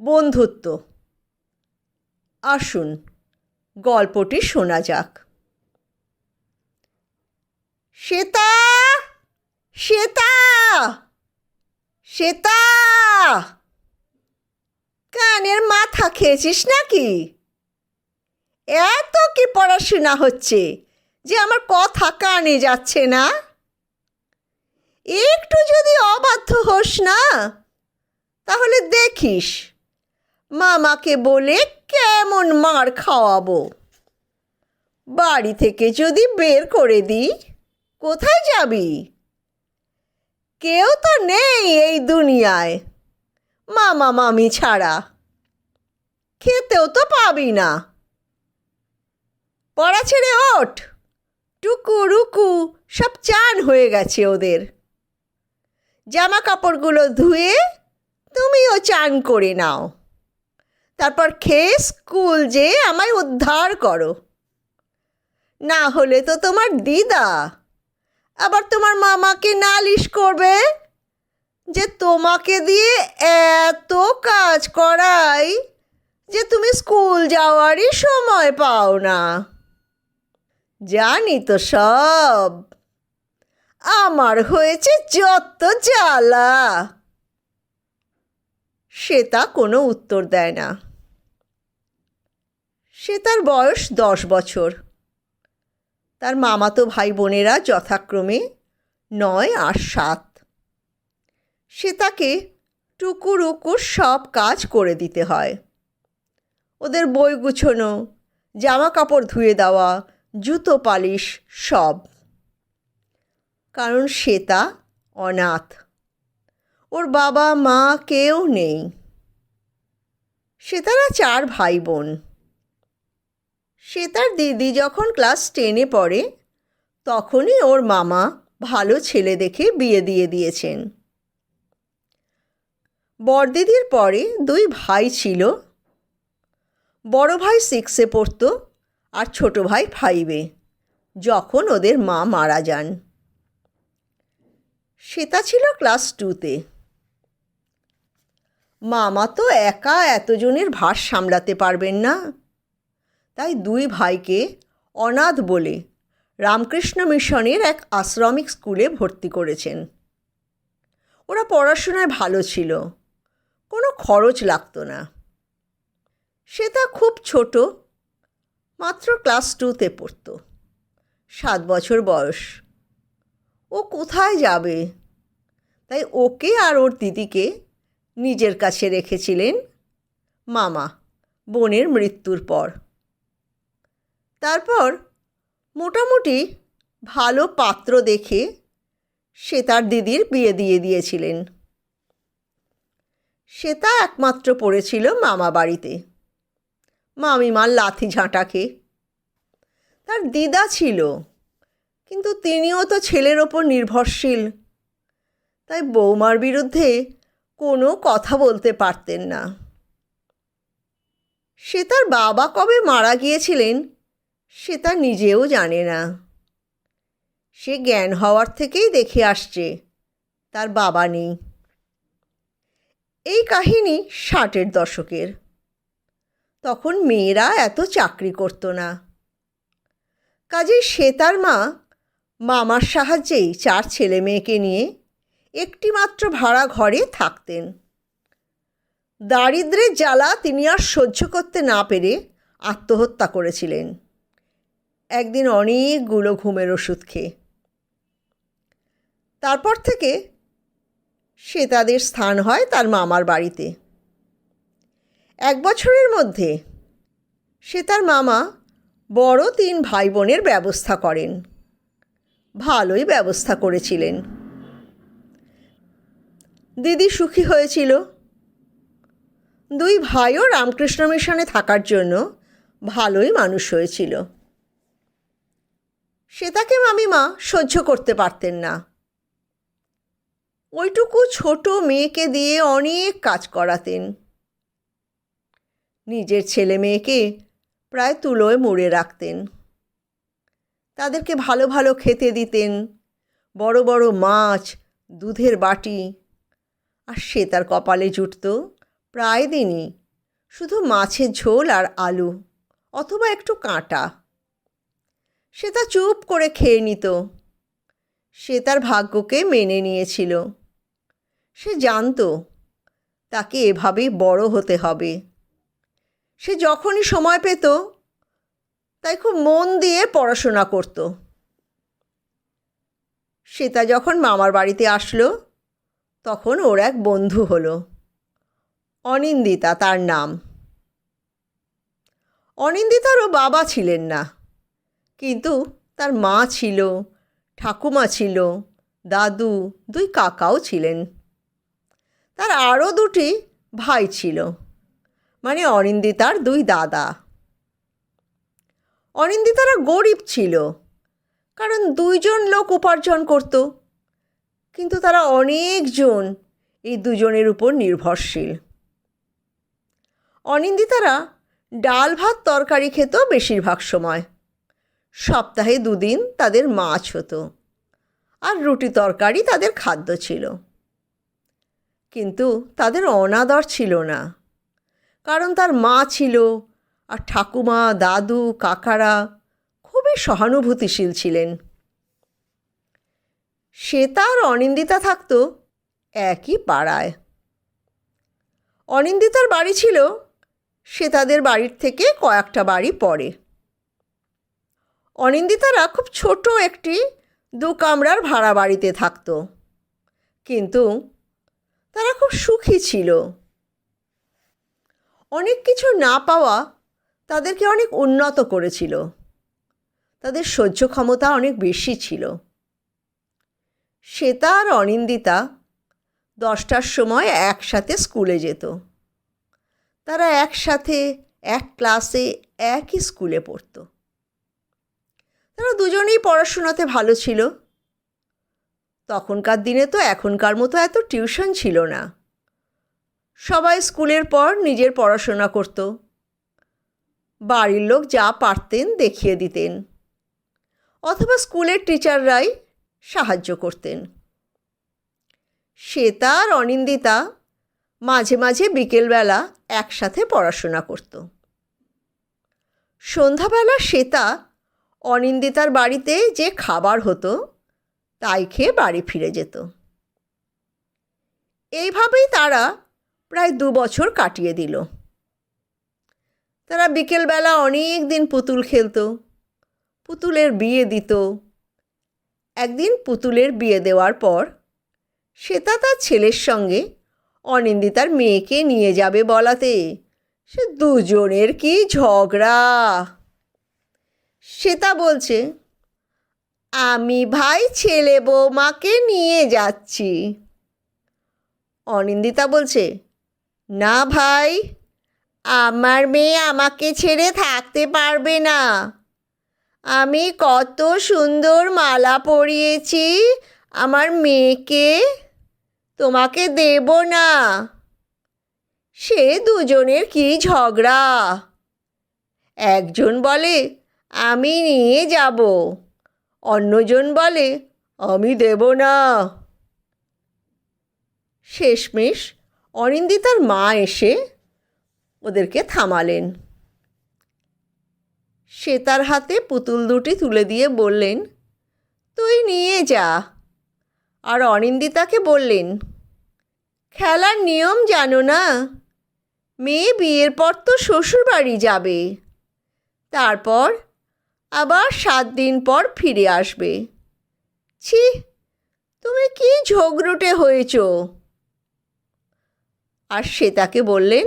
বন্ধুত্ব। আসুন, গল্পটি শোনা যাক। শ্বেতা শ্বেতা শ্বেতা! কানের মাথা খেয়েছিস নাকি? এত কি পড়াশোনা হচ্ছে যে আমার কথা কানে যাচ্ছে না? একটু যদি অবাধ্য হোস না, তাহলে দেখিস। মামাকে বলে কেমন মার খাওয়াবো? বাড়ি থেকে যদি বের করে দিই, কোথায় যাবি? কেউ তো নেই এই দুনিয়ায়, মামা মামি ছাড়া। খেতেও তো পাবি না। পড়া ছেড়ে ওঠ। টুকু রুকু সব চান হয়ে গেছে ওদের। জামা কাপড়গুলো ধুয়ে তুমিও চান করে নাও। তারপর খেয়ে স্কুল যে আমায় উদ্ধার করো। না হলে তো তোমার দিদা। আবার তোমার মামাকে নালিশ করবে যে তোমাকে দিয়ে এত কাজ করাই যে তুমি স্কুল যাওয়ারই সময় পাও না। জানি তো সব। আমার হয়েছে যত জ্বালা। শ্বেতা কোনো উত্তর দেয় না। শ্বেতার বয়স দশ বছর। তার মামাতো ভাই বোনেরা যথাক্রমে নয় আর সাত। শ্বেতাকে টুকুর উকুর সব কাজ করে দিতে হয়। ওদের বই গুছোনো জামা কাপড় ধুয়ে দেওয়া, জুতো পালিশ সব। কারণ শ্বেতা অনাথ। ওর বাবা মা কেউ নেই। শ্বেতারা চার ভাই বোন। শ্বেতার দিদি যখন ক্লাস টেনে পড়ে, তখনই ওর মামা ভালো ছেলে দেখে বিয়ে দিয়ে দিয়েছেন। বড়দিদির পরে দুই ভাই ছিল। বড় ভাই সিক্সে পড়তো আর ছোট ভাই ফাইভে যখন ওদের মা মারা যান। শ্বেতা ছিল ক্লাস টুতে মামা তো একা এতজনের ভার সামলাতে পারবেন না। তাই দুই ভাইকে অনাথ বলে রামকৃষ্ণ মিশনের এক আশ্রমিক স্কুলে ভর্তি করেছেন। ওরা পড়াশোনায় ভালো ছিল, কোনো খরচ লাগতো না। সে তা খুব ছোট, মাত্র ক্লাস টুতে পড়তো, সাত বছর বয়স। ও কোথায় যাবে? তাই ওকে আর ওর দিদিকে নিজের কাছে রেখেছিলেন মামা, বোনের মৃত্যুর পর। তারপর মোটামুটি ভালো পাত্র দেখে সে তার দিদির বিয়ে দিয়ে দিয়েছিলেন। শ্বেতা একমাত্র পড়েছিল মামা বাড়িতে। মামিমার লাথি ঝাঁটাকে তার দিদা ছিল, কিন্তু তিনিও তো ছেলের ওপর নির্ভরশীল। তাই বৌমার বিরুদ্ধে কোনো কথা বলতে পারতেন না। সে তার বাবা কবে মারা গিয়েছিলেন সে তা নিজেও জানে না। সে জ্ঞান হওয়ার থেকেই দেখে আসছে, তার বাবা নেই। এই কাহিনী ষাটের দশকের। তখন মেয়েরা এত চাকরি করতো না। কাজেই সে তার মা মামার সাহায্যেই চার ছেলে মেয়েকে নিয়ে একটি মাত্র ভাড়া ঘরে থাকতেন। দারিদ্রের জ্বালা তিনি আর সহ্য করতে না পেরে আত্মহত্যা করেছিলেন। একদিন অনেকগুলো ঘুমের ওষুধ খেয়ে। তারপর থেকে সে তাদের স্থান হয় তার মামার বাড়িতে। এক বছরের মধ্যে সে তার মামা বড় তিন ভাই বোনের ব্যবস্থা করেন। ভালোই ব্যবস্থা করেছিলেন। দিদি সুখী হয়েছিল। দুই ভাইও রামকৃষ্ণ মিশনে থাকার জন্য ভালোই মানুষ হয়েছিল। শ্বেতাকে মামিমা সহ্য করতে পারতেন না। ওইটুকু ছোট মেয়েকে দিয়ে অনেক কাজ করাতেন। নিজের ছেলে মেয়েকে প্রায় তুলোয় মুড়ে রাখতেন। তাদেরকে ভালো ভালো খেতে দিতেন। বড় বড় মাছ, দুধের বাটি। আর সে তার কপালে জুটত প্রায় দিনই। শুধু মাছের ঝোল আর আলু, অথবা একটু কাঁটা। সে তা চুপ করে খেয়ে নিত। সে তার ভাগ্যকে মেনে নিয়েছিল। সে জানতো, তাকে এভাবেই বড় হতে হবে। সে যখনই সময় পেত, তাই খুব মন দিয়ে পড়াশোনা করত। সীতা যখন মামার বাড়িতে আসলো, তখন ওর এক বন্ধু হলো, অনিন্দিতা তার নাম। অনিন্দিতারও বাবা ছিলেন না। কিন্তু তার মা ছিল, ঠাকুমা ছিল, দাদু, দুই কাকাও ছিলেন। তার আরও দুটি ভাই ছিল মানে অনিন্দিতার দুই দাদা। অনিন্দিতারা গরিব ছিল, কারণ দুইজন লোক উপার্জন করত, কিন্তু তারা অনেকজন এই দুজনের উপর নির্ভরশীল। অনিন্দিতারা ডাল ভাত তরকারি খেত বেশিরভাগ সময়। সপ্তাহে দুদিন তাদের মাছ হতো আর রুটি তরকারি তাদের খাদ্য ছিল। কিন্তু তাদের অনাদর ছিল না, কারণ তার মা ছিল আর ঠাকুমা, দাদু, কাকারা খুবই সহানুভূতিশীল ছিলেন। শ্বেতা আর অনিন্দিতা থাকত একই পাড়ায়। অনিন্দিতার বাড়ি ছিল শ্বেতাদের বাড়ির থেকে কয়েকটা বাড়ি পরে। অনিন্দিতারা খুব ছোট একটি দু কামরার ভাড়া বাড়িতে থাকত। কিন্তু তারা খুব সুখী ছিল। অনেক কিছু না পাওয়া তাদেরকে অনেক উন্নত করেছিল। তাদের সহ্য ক্ষমতা অনেক বেশি ছিল। শ্বেতা আর অনিন্দিতা দশটার সময় একসাথে স্কুলে যেত। তারা একসাথে, এক ক্লাসে একই স্কুলে পড়তো। তারা দুজনেই পড়াশোনাতে ভালো ছিল। তখনকার দিনে তো এখনকার মতো এত টিউশন ছিল না। সবাই স্কুলের পর নিজের পড়াশোনা করত। বাড়ির লোক যা পারতেন দেখিয়ে দিতেন। অথবা স্কুলের টিচাররাই সাহায্য করতেন। শ্বেতা আর অনিন্দিতা মাঝে মাঝে বিকেলবেলা একসাথে পড়াশোনা করত। সন্ধ্যাবেলা শ্বেতা অনিন্দিতার বাড়িতে যে খাবার হতো, তাই খেয়ে বাড়ি ফিরে যেত। এইভাবেই তারা প্রায় দু বছর কাটিয়ে দিল। তারা বিকেলবেলা অনেক দিন পুতুল খেলতো, পুতুলের বিয়ে দিত। একদিন পুতুলের বিয়ে দেওয়ার পর শ্বেতা তার ছেলের সঙ্গে অনিন্দিতার মেয়েকে নিয়ে যাবে বলাতে, সে দুজনের কি ঝগড়া! শ্বেতা বলছে, আমি ভাই ছেলে বৌমাকে নিয়ে যাচ্ছি। অনিন্দিতা বলছে, না ভাই, আমার মেয়ে আমাকে ছেড়ে থাকতে পারবে না। আমি কত সুন্দর মালা পরিয়েছি, আমার মেয়েকে তোমাকে দেব না। সে দুজনের কি ঝগড়া? একজন বলে আমি নিয়ে যাব। অন্যজন বলে, আমি দেব না। শেষমেশ অনিন্দিতার মা এসে ওদেরকে থামালেন। সে তার হাতে পুতুল দুটি তুলে দিয়ে বললেন, তুই নিয়ে যা। আর অনিন্দিতাকে বললেন, খেলার নিয়ম জানো না? মেয়ে বিয়ের পর তো শ্বশুর বাড়ি যাবে। তারপর আবার সাত দিন পর ফিরে আসবে। ছি, তুমি কি ঝগড়ুটে হয়েছ? আর সে তাকে বললেন,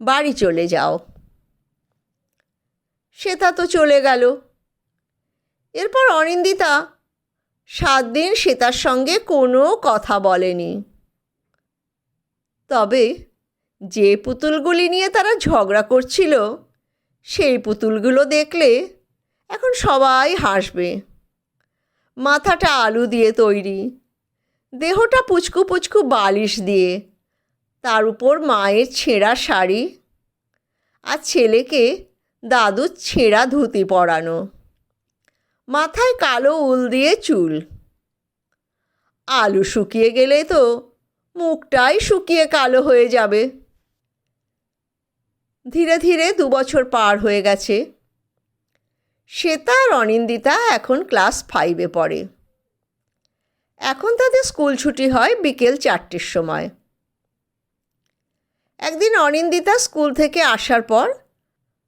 বাড়ি চলে যাও। শ্বেতা তো চলে গেল। এরপর অনিন্দিতা সাত দিন শ্বেতার সঙ্গে কোনো কথা বলেনি। তবে যে পুতুলগুলি নিয়ে তারা ঝগড়া করছিল, সেই পুতুলগুলো দেখলে এখন সবাই হাসবে। মাথাটা আলু দিয়ে তৈরি। দেহটা পুচকু পুচকু বালিশ দিয়ে। তার উপর মায়ের ছেঁড়া শাড়ি আর ছেলেকে দাদুর ছেঁড়া ধুতি পরানো। মাথায় কালো উল দিয়ে চুল। আলু শুকিয়ে গেলে তো মুখটাই শুকিয়ে কালো হয়ে যাবে। ধীরে ধীরে দু বছর পার হয়ে গেছে। শ্বেতা আর অনিন্দিতা এখন ক্লাস ফাইভে পড়ে। এখন তাদের স্কুল ছুটি হয় বিকেল চারটের সময়। একদিন অনিন্দিতা স্কুল থেকে আসার পর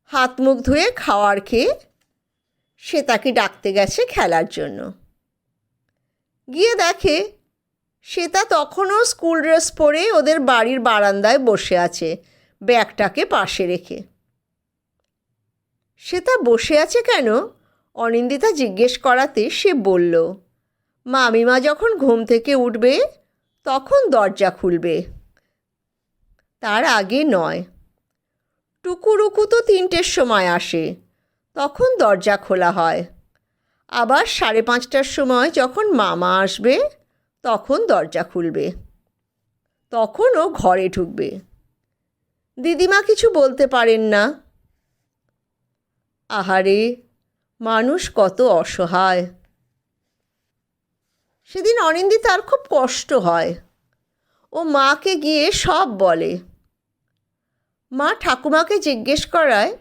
হাত মুখ ধুয়ে খাওয়ার খেয়ে সে তাকে ডাকতে গেছে খেলার জন্য। গিয়ে দেখে শ্বেতা তখনও স্কুল ড্রেস পরে ওদের বাড়ির বারান্দায় বসে আছে, ব্যাগটাকে পাশে রেখে। শ্বেতা বসে আছে কেন? অনিন্দিতা জিজ্ঞেস করাতে সে বলল, মামিমা যখন ঘুম থেকে উঠবে, তখন দরজা খুলবে। তার আগে নয়। টুকুরুকু তো তিনটের সময় আসে, তখন দরজা খোলা হয়। আবার সাড়ে পাঁচটার সময় যখন মামা আসবে, তখন দরজা খুলবে। তখন ও ঘরে ঢুকবে। দিদিমা কিছু বলতে পারেন না। আহারে, মানুষ কত অসহায়। সেদিন অনিন্দিতার খুব কষ্ট হয়। ও মাকে গিয়ে সব বলে। মা ঠাকুমাকে জিজ্ঞেস করায়,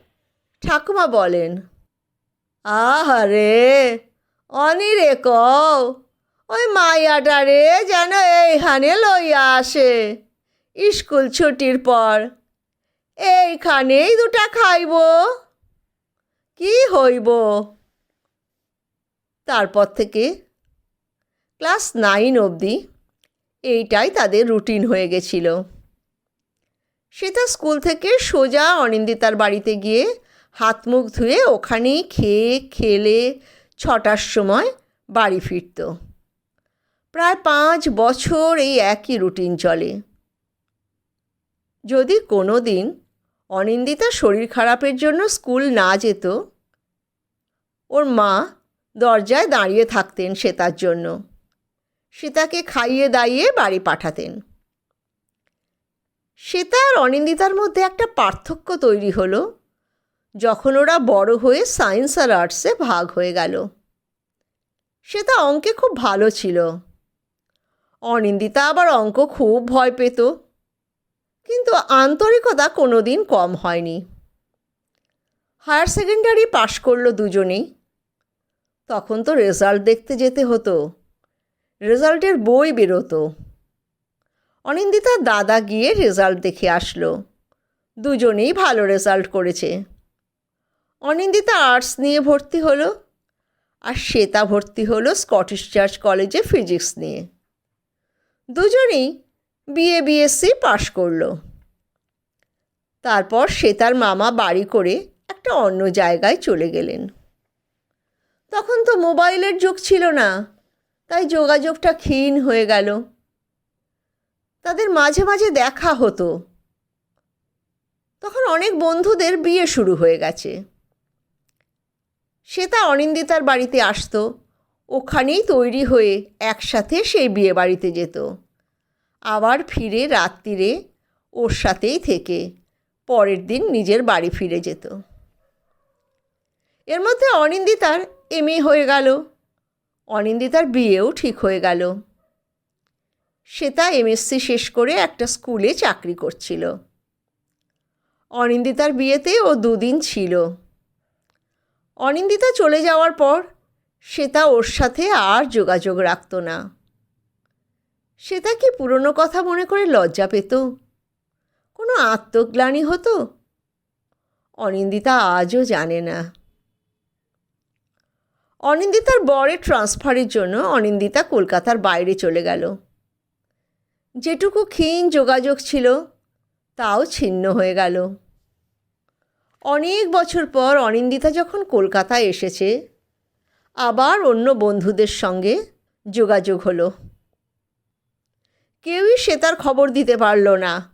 ঠাকুমা বলেন, আহারে, অনিরে কও, ওই মাইয়াটারে যেন এইখানে লইয়া আসে স্কুল ছুটির পর। এইখানেই দুটা খাইব। কি হইব? তারপর থেকে ক্লাস নাইন অবধি এইটাই তাদের রুটিন হয়ে গেছিল। সেটা স্কুল থেকে সোজা অনিন্দিতার বাড়িতে গিয়ে হাত মুখ ধুয়ে ওখানেই খেয়ে, খেলে ছটার সময় বাড়ি ফিরত। প্রায় পাঁচ বছর এই একই রুটিন চলে। যদি কোনো দিন অনিন্দিতা শরীর খারাপের জন্য স্কুল না যেত? ওর মা দরজায় দাঁড়িয়ে থাকতেন সে তার জন্য। সীতাকে খাইয়ে দাইয়ে বাড়ি পাঠাতেন। শ্বেতা আর অনিন্দিতার মধ্যে একটা পার্থক্য তৈরি হলো, যখন ওরা বড় হয়ে সায়েন্স আর আর্টসে ভাগ হয়ে গেল। শ্বেতা অঙ্কে খুব ভালো ছিল। অনিন্দিতা আবার অঙ্ক খুব ভয় পেত। কিন্তু আন্তরিকতা কোনো দিন কম হয়নি। হায়ার সেকেন্ডারি পাশ করল দুজনেই। তখন তো রেজাল্ট দেখতে যেতে হতো। রেজাল্টের বই বেরোতো। অনিন্দিতার দাদা গিয়ে রেজাল্ট দেখে আসলো। দুজনেই ভালো রেজাল্ট করেছে। অনিন্দিতা আর্টস নিয়ে ভর্তি হলো আর শ্বেতা ভর্তি হলো স্কটিশ চার্চ কলেজে ফিজিক্স নিয়ে। দুজনেই বিএ, বিএসসি পাশ করল। তারপর সে তার মামা বাড়ি করে একটা অন্য জায়গায় চলে গেলেন। তখন তো মোবাইলের যুগ ছিল না, তাই যোগাযোগটা ক্ষীণ হয়ে গেল। তাদের মাঝে মাঝে দেখা হতো। তখন অনেক বন্ধুদের বিয়ে শুরু হয়ে গেছে। শ্বেতা অনিন্দিতার বাড়িতে আসতো, ওখানেই তৈরি হয়ে একসাথে সেই বিয়ে বাড়িতে যেত। আবার ফিরে রাত্রিরে ওর সাথেই থেকে। পরের দিন নিজের বাড়ি ফিরে যেত। এর মধ্যে অনিন্দিতার এম হয়ে গেল। অনিন্দিতার বিয়েও ঠিক হয়ে গেল। শ্বেতা এমএসসি শেষ করে একটা স্কুলে চাকরি করছিল। অনিন্দিতার বিয়েতে ও দুদিন ছিল। অনিন্দিতা চলে যাওয়ার পর শ্বেতা ওর সাথে আর যোগাযোগ রাখত না। শ্বেতা কি পুরনো কথা মনে করে লজ্জা পেত? কোনো আত্মগ্লানি হতো? অনিন্দিতা আজও জানে না। অনিন্দিতার বরের ট্রান্সফারের জন্য অনিন্দিতা কলকাতার বাইরে চলে গেল। যেটুকু ক্ষীণ যোগাযোগ ছিল, তাও ছিন্ন হয়ে গেল। অনেক বছর পর অনিন্দিতা যখন কলকাতায় এসেছে, আবার অন্য বন্ধুদের সঙ্গে যোগাযোগ হলো। কেউই সে তার খবর দিতে পারল না।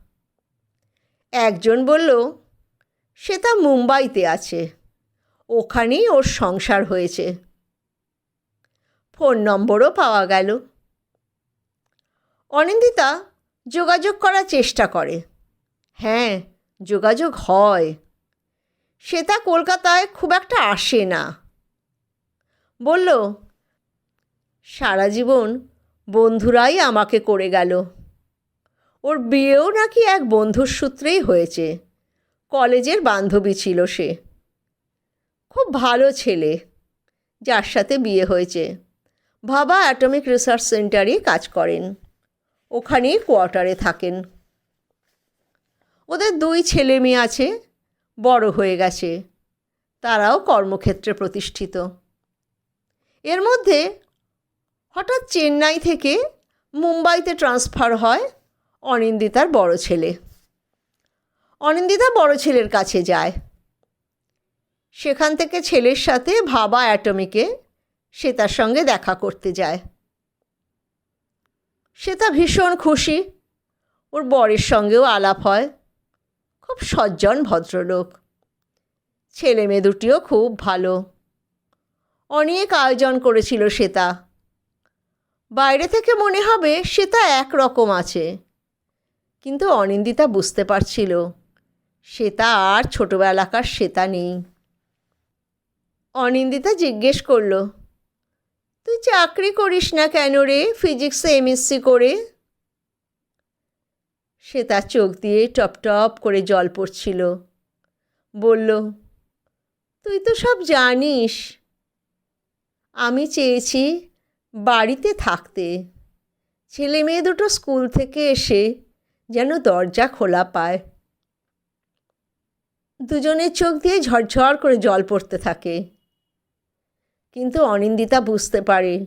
একজন বলল, সে তা মুম্বাইতে আছে। ওখানেই ওর সংসার হয়েছে। ফোন নম্বরও পাওয়া গেল। অনিন্দিতা যোগাযোগ করার চেষ্টা করে। হ্যাঁ যোগাযোগ হয়। সে তা কলকাতায় খুব একটা আসে না। বলল, সারা জীবন বন্ধুরাই আমাকে করে গেল। ওর বিয়েও নাকি এক বন্ধুর সূত্রেই হয়েছে। কলেজের বান্ধবী ছিল সে। খুব ভালো ছেলে, যার সাথে বিয়ে হয়েছে। ভাবা অ্যাটমিক রিসার্চ সেন্টারে কাজ করেন। ওখানেই কোয়ার্টারে থাকেন। ওদের দুই ছেলে মেয়ে আছে, বড় হয়ে গেছে। তারাও কর্মক্ষেত্রে প্রতিষ্ঠিত। এর মধ্যে হঠাৎ চেন্নাই থেকে মুম্বাইতে ট্রান্সফার হয় অনিন্দিতার বড় ছেলে। অনিন্দিতা বড় ছেলের কাছে যায়। সেখান থেকে ছেলের সাথে ভাবা অ্যাটমিকে সে তার সঙ্গে দেখা করতে যায়। সে তা ভীষণ খুশি। ওর বরের সঙ্গেও আলাপ হয়। খুব সজ্জন ভদ্রলোক। ছেলে মেয়ে দুটিও খুব ভালো। অনেক আয়োজন করেছিল শ্বেতা বাইরে থেকে মনে হবে শ্বেতা একরকম আছে। কিন্তু অনিন্দিতা বুঝতে পারছিল শ্বেতা আর ছোটোবেলাকার শ্বেতা নেই। অনিন্দিতা জিজ্ঞেস করল, তুই চাকরি করিস না কেন রে ফিজিক্সে এমএসসি করে? সে তার চোখ দিয়ে টপ টপ করে জল পড়ছিল। বলল, তুই তো সব জানিস। আমি চেয়েছি বাড়িতে থাকতে। ছেলে মেয়ে দুটো স্কুল থেকে এসে যেন দরজা খোলা পায়। দুজনের চোখ দিয়ে ঝরঝর করে জল পড়তে থাকে। কিন্তু অনিন্দিতা বুঝতে পারে,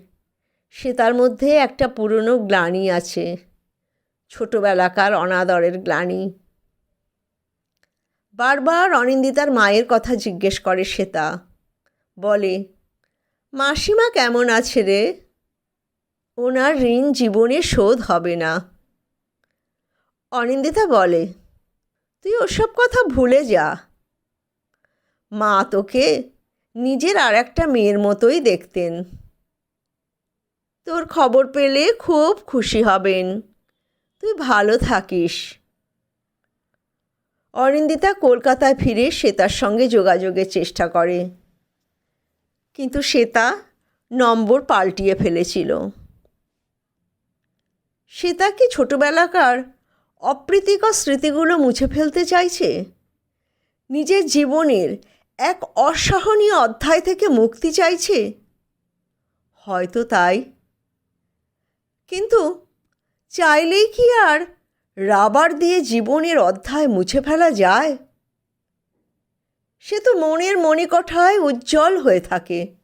সে তার মধ্যে একটা পুরনো গ্লানি আছে, ছোটোবেলাকার অনাদরের গ্লানি। বারবার অনিন্দিতার মায়ের কথা জিজ্ঞেস করে শ্বেতা। বলে, মাসিমা কেমন আছে রে? ওনার ঋণ জীবনে শোধ হবে না। অনিন্দিতা বলে, তুই ওসব কথা ভুলে যা। মা তোকে নিজের আর একটা মেয়ের মতোই দেখতেন। তোর খবর পেলে খুব খুশি হবেন। তুই ভালো থাকিস। অরিন্দিতা কলকাতায় ফিরে শ্বেতার সঙ্গে যোগাযোগের চেষ্টা করে। কিন্তু শ্বেতা নম্বর পাল্টিয়ে ফেলেছিল। শ্বেতা কি ছোটোবেলাকার অপ্রীতিকর স্মৃতিগুলো মুছে ফেলতে চাইছে? নিজের জীবনের এক অসহনীয় অধ্যায় থেকে মুক্তি চাইছে? হয়তো তাই। কিন্তু চাইলেই কি আর রাবার দিয়ে জীবনের অধ্যায় মুছে ফেলা যায়? সে তো মনের মণিকঠায় উজ্জ্বল হয়ে থাকে।